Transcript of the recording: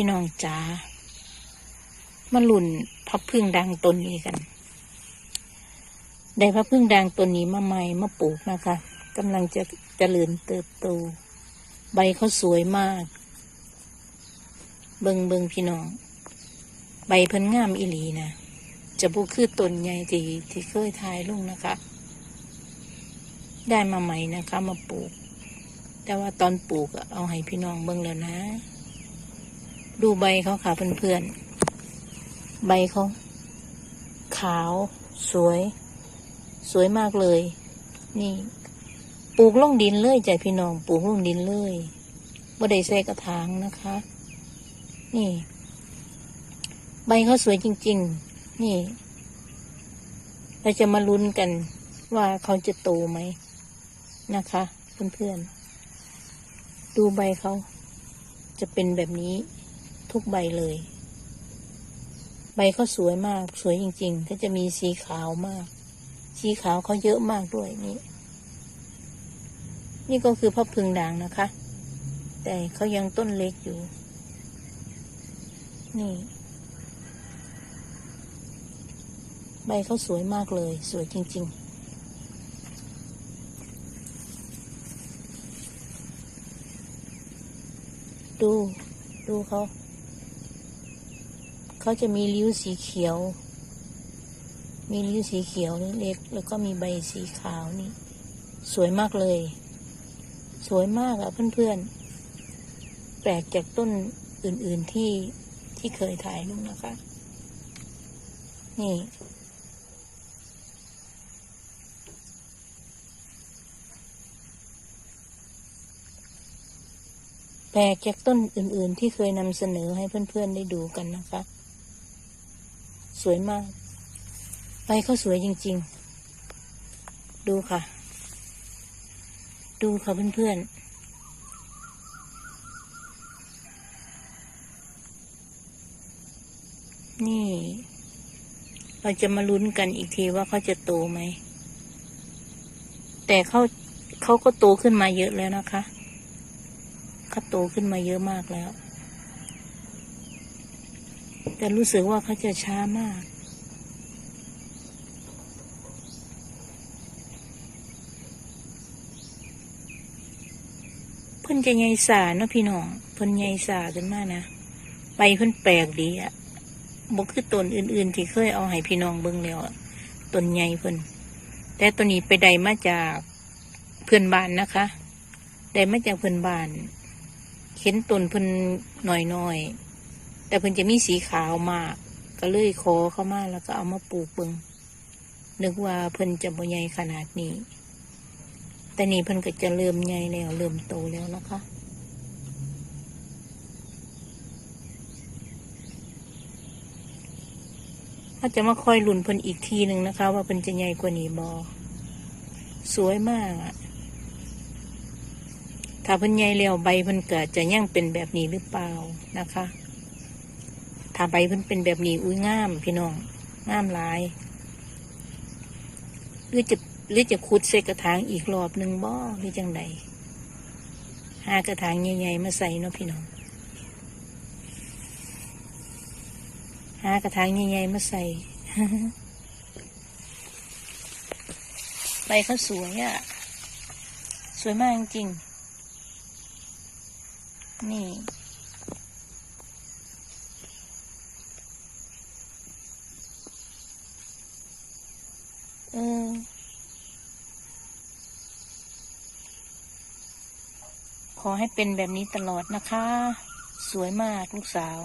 พี่น้องจ๋ามาหลุ่นพับพึ่งดังต้นนี้กัน ได้พับพึ่งดังต้นนี้มาใหม่มาปลูกนะคะกำลังจะจะเจริญเติบโต ใบเขาสวยมาก เบิงเบิงพี่น้อง ใบเพิ่นงามอีหลีนะจะบุคือต้นใหญ่ที่ที่เคยทายลุงนะคะ ได้มาใหม่นะคะ มาปลูก แต่ว่าตอนปลูกเอาให้พี่น้องเบิ่งแล้วนะ ดูใบเขาค่ะเพื่อนๆ ใบเขาขาวสวย สวยมากเลย นี่ ปลูกลงดินเลยจ้ะพี่น้อง ปลูกลงดินเลยบ่ได้ใส่กระถางนะคะ นี่ ใบเขาสวยจริง ๆ นี่ เราจะมาลุ้นกันว่าเขาจะโตไหมนะคะ เพื่อนๆ ดูใบเขาจะเป็นแบบนี้ ทุกใบเลย ใบเขาสวยมาก สวยจริง ๆ ก็จะมีสีขาวมาก สีขาวเขาเยอะมากด้วยนี่ นี่ก็คือพระพึงด่างนะคะ แต่เขายังต้นเล็กอยู่ นี่ ใบเขาสวยมากเลย สวยจริง ๆดู ดูเขา เขาจะมีริ้วสีเขียว มีริ้วสีเขียวเล็ก แล้วก็มีใบสีขาวนี่ สวยมากเลย สวยมากอะเพื่อนๆ แปลกจากต้นอื่นๆที่ที่เคยถ่ายลงนะคะ นี่ แปลกจากต้นอื่นๆ ที่เคยนำเสนอให้เพื่อนๆได้ดูกันนะคะ สวยมาก ใบเขาสวยจริง ๆ ดูค่ะ ดูค่ะเพื่อนๆนี่ เราจะมาลุ้นกันอีกทีว่าเขาจะโตไหม แต่เขาเขาก็โตขึ้นมาเยอะแล้วนะคะเขาโตขึ้นมาเยอะมากแล้ว แต่รู้สึกว่าเขาจะช้ามาก เพิ่นจะใหญ่สาเนาะพี่น้องเพิ่นใหญ่สาขึ้นมานะใบเพิ่นแปลกดีอะบกคือต้นอื่น ๆ ที่เคยเอาให้พี่น้องเบิ่งแล้วต้นใหญ่เพิ่นแต่ตัวนี้ไปได้มาจากเพื่อนบ้านนะคะได้มาจากเพื่อนบ้านเห็นต้นเพิ่นหน่อยๆ แต่เพิ่นจะมีสีขาวมาก ก็เลยขอเข้ามาแล้วก็เอามาปลูกเบิงนึกว่าเพิ่นจะบ่ใหญ่ขนาดนี้ แต่นี่เพิ่นก็จะเริ่มใหญ่แล้วเริ่มโตแล้วนะคะถ้าจะมาคอยลุ่นเพิ่นอีกทีหนึ่งนะคะ ว่าเพิ่นจะใหญ่กว่านี้บอสวยมากอะถ้าเพิ่นใหญ่แล้วใบเพิ่นเกิดจะยังเป็นแบบนี้หรือเปล่านะคะ ถ้าใบเพิ่นเป็นแบบนี้อุ้ยงาม พี่น้องงามลายหรือจะหรือจะขุดใส่กระถางอีกรอบหนึ่งบ่หรือจังใดหากระถางใหญ่ๆมาใส่เนาะพี่น้องหากระถางใหญ่ๆมาใส่ใบเขาสวยอะ่ะ สวยมากจริงนี่ ออขอให้เป็นแบบนี้ตลอดนะคะ สวยมากลูกสาว